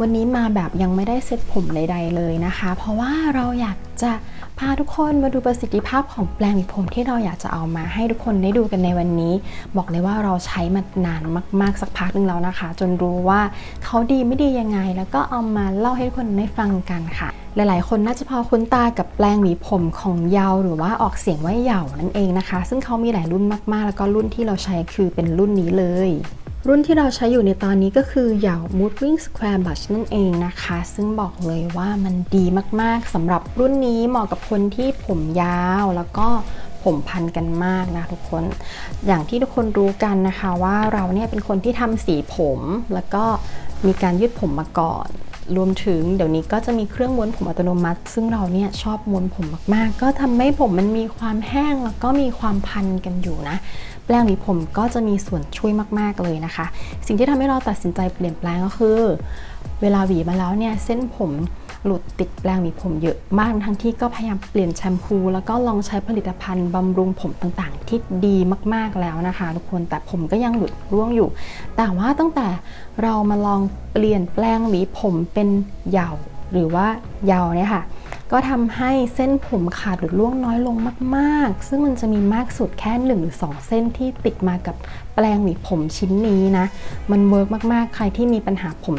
วันนี้มาแบบยังไม่ได้เซ็ตผมใดๆเลยนะคะ เพราะว่าเราอยากจะพาทุกคนมาดูประสิทธิภาพของแปลงหวีผมที่เราอยากจะเอามาให้ทุกคนได้ดูกันในวันนี้ บอกเลยว่าเราใช้มานานมาก ๆ สักพักหนึ่งแล้วนะคะ จนรู้ว่าเขาดีไม่ดียังไง แล้วก็เอามาเล่าให้ทุกคนได้ฟังกันค่ะ หลาย ๆ คนน่าจะพอคุ้นตากับแปลงหวีผมของยาวหรือว่าออกเสียงว่าเหยานั่นเองนะคะ ซึ่งเขามีหลายรุ่นมาก ๆ แล้วก็รุ่นที่เราใช้คือเป็นรุ่นนี้เลย รุ่นที่เราใช้อยู่ในตอนนี้ก็คือเหยา Moving Square Brush นั่นเองนะคะ ซึ่งบอกเลยว่ามันดีมากๆสำหรับรุ่นนี้เหมาะกับคนที่ผมยาวแล้วก็ผมพันกันมากนะทุกคน อย่างที่ทุกคนรู้กันนะคะว่าเราเนี่ยเป็นคนที่ทำสีผมแล้วก็มีการยืดผมมาก่อนรวมถึงเดี๋ยวนี้ก็จะมีเครื่องม้วนผมอัตโนมัติ ซึ่งเราเนี่ยชอบม้วนผมมาก ๆ ก็ทำให้ผมมันมีความแห้งแล้วก็มีความพันกันอยู่นะ แปลงหวีผมก็จะมีส่วนช่วยมาก ๆ เลยนะคะ สิ่งที่ทำให้เราตัดสินใจเปลี่ยนแปลงก็คือ เวลาหวีมาแล้วเนี่ยเส้นผมหลุดติดแปลงหวีผมเยอะมากทั้งที่ก็พยายามเปลี่ยนแชมพู แล้วก็ลองใช้ผลิตภัณฑ์บำรุงผมต่างๆ ที่ดีมากๆแล้วนะคะทุกคนแต่ผมก็ยังหลุดร่วงอยู่ แต่ว่าตั้งแต่เรามาลองเปลี่ยนแปลงหวีผมเป็นเหยาหรือว่าเหยาเนี่ยค่ะ ก็ทำให้เส้นผมขาดหรือร่วงน้อยลงมากๆ ซึ่งมันจะมีมากสุดแค่1หรือ2 เส้นที่ติดมากับแปลงหวีผมชิ้นนี้นะ มันเวิร์กมากๆ ใครที่มีปัญหาผม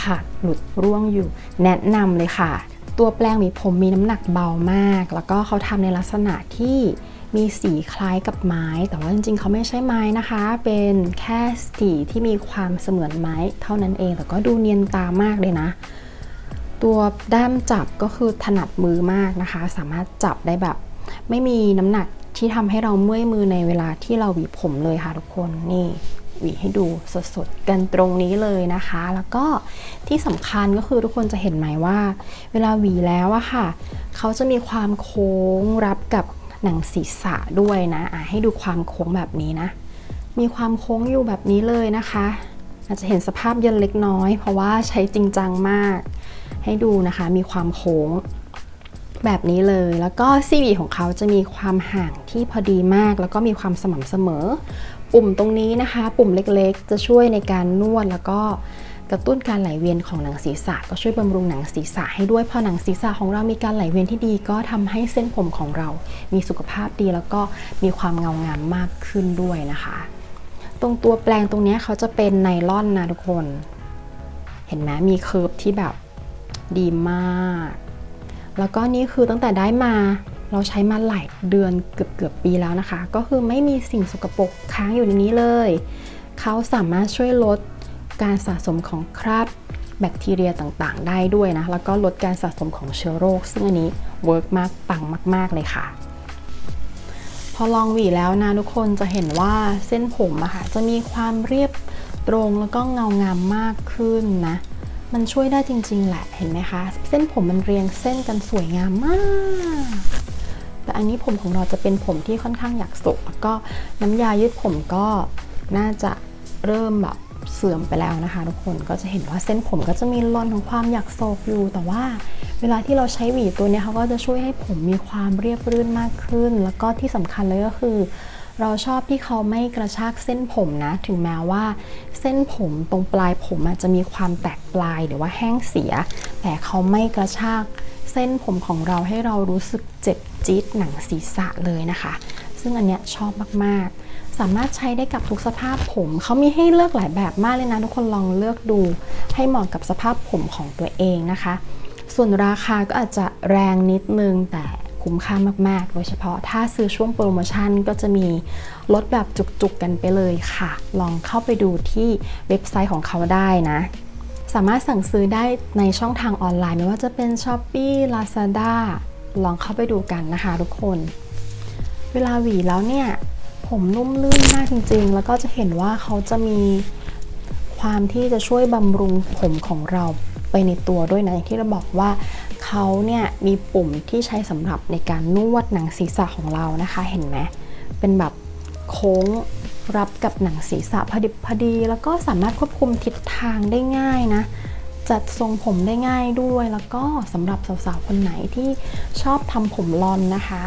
ขาดหลุดร่วงอยู่ แนะนำเลยค่ะ ตัวแปลงหวีผมมีน้ำหนักเบามาก แล้วก็เขาทำในลักษณะที่มีสีคล้ายกับไม้ แต่ว่าจริงๆ เขาไม่ใช่ไม้นะคะ เป็นแค่สีที่มีความเสมือนไม้ เท่านั้นเอง แต่ก็ดูเนียนตามากเลยนะ ตัวด้ามจับก็คือถนัดมือมากนะคะ สามารถจับได้แบบ ไม่มีน้ำหนักที่ทำให้เราเมื่อยมือในเวลาที่เราหวีผมเลยค่ะทุกคนนี่หวีให้ดูสดๆกันตรงนี้เลยนะคะ แล้วก็ที่สำคัญก็คือทุกคนจะเห็นไหมว่า เวลาหวีแล้วอะค่ะ เขาจะมีความโค้งรับกับหนังศีรษะด้วยนะอะให้ดูความโค้งแบบนี้นะ มีความโค้งอยู่แบบนี้เลยนะคะ อาจจะเห็นสภาพเย็นเล็กน้อย เพราะว่าใช้จริงจังมาก ให้ดูนะคะมีความโค้งแบบนี้เลยแล้วก็ซีวีของเขาจะมีความห่างที่พอดีมาก แล้วก็มีความสม่ำเสมอ ปุ่มตรงนี้นะคะ ปุ่มเล็กๆ จะช่วยในการนวดแล้วก็กระตุ้นการไหลเวียนของหนังศีรษะ ก็ช่วยบำรุงหนังศีรษะให้ด้วยพอหนังศีรษะของเรามีการไหลเวียนที่ดี ก็ทำให้เส้นผมของเรามีสุขภาพดีแล้วก็มีความเงางามมากขึ้นด้วยนะคะ ตรงตัวแปลงตรงนี้เขาจะเป็นไนล่อนนะทุกคน เห็นไหมมีเคิร์ฟที่แบบ ดีมาก แล้วก็นี่คือตั้งแต่ได้มาเราใช้มาหลายเดือนเกือบเกือบปีแล้วนะคะ ก็คือไม่มีสิ่งสกปรกค้างอยู่ในนี้เลย เขาสามารถช่วยลดการสะสมของคราบแบคทีเรียต่างๆ ได้ด้วยนะ แล้วก็ลดการสะสมของเชื้อโรค ซึ่งอันนี้เวิร์กมากปังมาก ๆ เลยค่ะ พอลองหวีแล้วนะทุกคนจะเห็นว่าเส้นผมอะค่ะจะมีความเรียบตรงแล้วก็เงางามมากขึ้นนะ มันช่วยได้จริง ๆ แหละ เห็นไหมคะ เส้นผมมันเรียงเส้นกันสวยงามมาก แต่อันนี้ผมของเราจะเป็นผมที่ค่อนข้างอยากสกแล้วก็น้ำยายืดผมก็น่าจะเริ่มแบบเสื่อมไปแล้วนะคะ ทุกคนก็จะเห็นว่าเส้นผมก็จะมีรอนของความอยากโศกอยู่ แต่ว่าเวลาที่เราใช้หวีตัวนี้เขาก็จะช่วยให้ผมมีความเรียบรื่นมากขึ้น แล้วก็ที่สำคัญเลยก็คือ เราชอบที่เขาไม่กระชากเส้นผมนะ ถึงแม้ว่า เส้นผมตรงปลายผมอาจจะมีความแตกปลายหรือว่าแห้งเสีย แต่เขาไม่กระชากเส้นผมของเราให้เรารู้สึกเจ็บจี๊ดหนังศีรษะเลยนะคะ ซึ่งอันเนี้ยชอบมากๆ สามารถใช้ได้กับทุกสภาพผม เขามีให้เลือกหลายแบบมากเลยนะ ทุกคนลองเลือกดู ให้เหมาะกับสภาพผมของตัวเองนะคะ ส่วนราคาก็อาจจะแรงนิดนึงแต่ คุ้มค่ามาก ๆ โดยเฉพาะถ้าซื้อช่วงโปรโมชั่นก็จะมีลดแบบจุก ๆ กันไปเลยค่ะ ลองเข้าไปดูที่เว็บไซต์ของเขาได้นะสามารถสั่งซื้อได้ในช่องทางออนไลน์ไม่ว่าจะเป็น s h อ p e e Lazada ลองเข้าไปดูกันนะคะทุกคน เวลาหวีแล้วเนี่ย ผมนุ่มลื่นมากจริง ๆ แล้วก็จะเห็นว่าเขาจะมีความที่จะช่วยบำรุงผมของเราไปในตัวด้วยนะอย่างที่เราบอกว่า เขาเนี่ยมีปุ่มที่ใช้สำหรับในการนวดหนังศีรษะของเรานะคะ เห็นไหมเป็นแบบโค้งรับกับหนังศีรษะพอดิบพอดี แล้วก็สามารถควบคุมทิศทางได้ง่ายนะ จัดทรงผมได้ง่ายด้วย แล้วก็สำหรับสาวๆคนไหนที่ชอบทำผมลอนนะคะ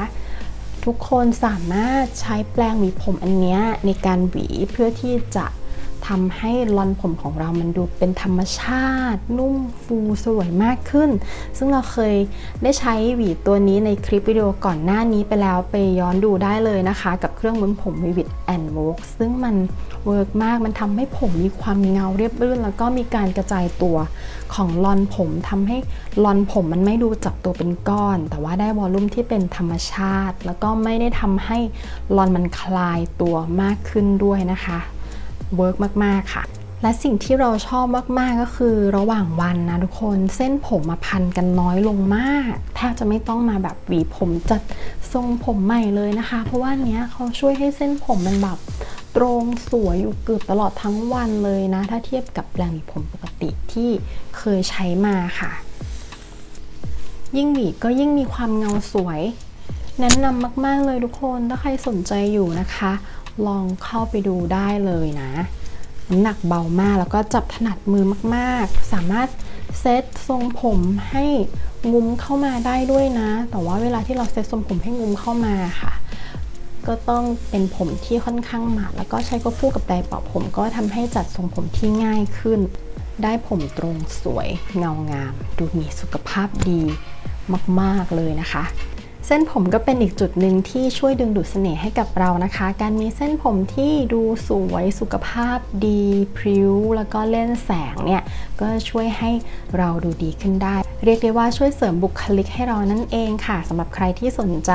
ทุกคนสามารถใช้แปรงหวีผมอันเนี้ยในการหวีเพื่อที่จะ ทำให้ลอนผมของเรามันดูเป็นธรรมชาติ นุ่มฟูสวยมากขึ้น ซึ่งเราเคยได้ใช้หวีตัวนี้ในคลิปวิดีโอก่อนหน้านี้ไปแล้วไปย้อนดูได้เลยนะคะ กับเครื่องม้วนผม Vivid and w o k ซึ่งมันเวิร์กมากมันทำให้ผมมีความเงาเรียบรื่น แล้วก็มีการกระจายตัวของลอนผมทำให้ลอนผมมันไม่ดูจับตัวเป็นก้อน แต่ว่าได้วอลลุ่มที่เป็นธรรมชาติ แล้วก็ไม่ได้ทำให้ลอนมันคลายตัวมากขึ้นด้วยนะคะ เวิร์กมาก ๆ ค่ะ และสิ่งที่เราชอบมาก ๆ ก็คือระหว่างวันนะทุกคนเส้นผมมาพันกันน้อยลงมากแทบจะไม่ต้องมาแบบหวีผมจัดทรงผมใหม่เลยนะคะ เพราะว่าเนี้ยเขาช่วยให้เส้นผมมันแบบตรงสวยอยู่เกือบตลอดทั้งวันเลยนะ ถ้าเทียบกับแปรงหวีผมปกติที่เคยใช้มาค่ะ ยิ่งหวีก็ยิ่งมีความเงาสวยแนะนำมาก ๆ เลยทุกคนถ้าใครสนใจอยู่นะคะ ลองเข้าไปดูได้เลยนะน้ำหนักเบามากแล้วก็จับถนัดมือมาก ๆ สามารถเซตทรงผมให้งุ้มเข้ามาได้ด้วยนะ แต่ว่าเวลาที่เราเซตทรงผมให้งุ้มเข้ามาค่ะ ก็ต้องเป็นผมที่ค่อนข้างหมาดแล้วก็ใช้ก็คู่กับไดเป่าผม ก็ทำให้จัดทรงผมที่ง่ายขึ้น ได้ผมตรงสวยเงางาม ดูมีสุขภาพดีมาก ๆ เลยนะคะ เส้นผมก็เป็นอีกจุดหนึ่งที่ช่วยดึงดูดเสน่ห์ให้กับเรานะคะ การมีเส้นผมที่ดูสวยสุขภาพดีพริ้ว แล้วก็เล่นแสงเนี่ยก็ช่วยให้เราดูดีขึ้นได้ เรียกได้ว่าช่วยเสริมบุคลิกให้เรานั่นเองค่ะสำหรับใครที่สนใจ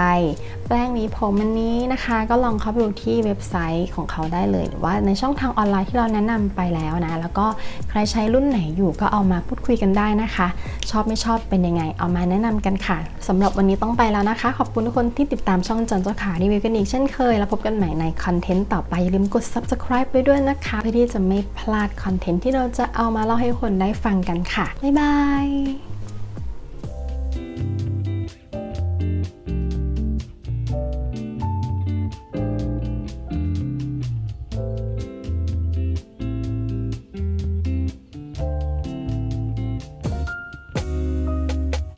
แป้งหวีผมอันนี้นะคะ ก็ลองเข้าไปดูที่เว็บไซต์ของเขาได้เลย หรือว่าในช่องทางออนไลน์ที่เราแนะนำไปแล้วนะ แล้วก็ใครใช้รุ่นไหนอยู่ก็เอามาพูดคุยกันได้นะคะ ชอบไม่ชอบเป็นยังไง เอามาแนะนำกันค่ะสำหรับวันนี้ต้องไปแล้วนะคะนะคะ ขอบคุณทุกคนที่ติดตามช่องจันเจ้าขารีวิวกันอีกเช่นเคย แล้วพบกันใหม่ในคอนเทนต์ต่อไปอย่าลืมกด subscribe ไปด้วยนะคะ เพื่อที่จะไม่พลาดคอนเทนต์ที่เราจะเอามาเล่าให้คนได้ฟังกันค่ะ บ๊ายบาย